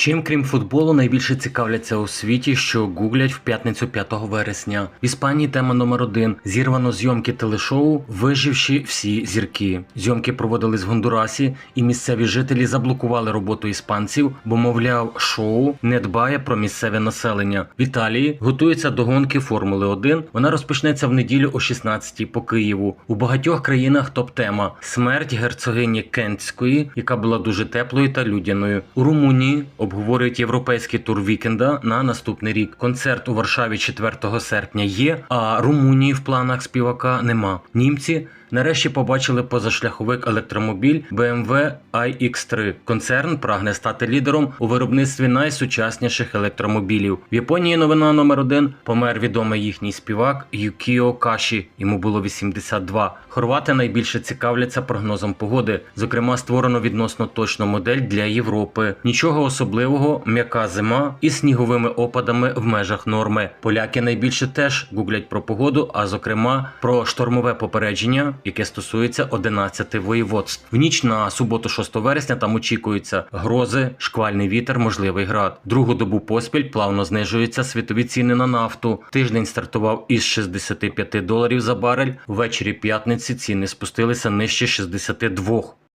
Чим крім футболу найбільше цікавляться у світі, що гуглять в п'ятницю 5 вересня. В Іспанії тема номер один зірвано зйомки телешоу, виживши всі зірки. Зйомки проводились в Гондурасі, і місцеві жителі заблокували роботу іспанців, бо, мовляв, шоу не дбає про місцеве населення. В Італії готується до гонки Формули 1. Вона розпочнеться в неділю о 16-й по Києву. У багатьох країнах топ-тема смерть герцогині Кентської, яка була дуже теплою та людяною. У Румунії обговорюють європейський тур вікенда на наступний рік. Концерт у Варшаві 4 серпня є, а Румунії в планах співака нема. Німці. Нарешті побачили позашляховик електромобіль BMW iX3. Концерн прагне стати лідером у виробництві найсучасніших електромобілів. В Японії новина номер один помер відомий їхній співак Юкіо Каші. Йому було 82. Хорвати найбільше цікавляться прогнозом погоди. Зокрема, створено відносно точну модель для Європи. Нічого особливого, м'яка зима із сніговими опадами в межах норми. Поляки найбільше теж гуглять про погоду, а зокрема про штормове попередження, яке стосується 11 воєводств. В ніч на суботу, 6 вересня, там очікуються грози, шквальний вітер, можливий град. Другу добу поспіль плавно знижуються світові ціни на нафту. Тиждень стартував із 65 доларів за барель. Ввечері п'ятниці ціни спустилися нижче 62.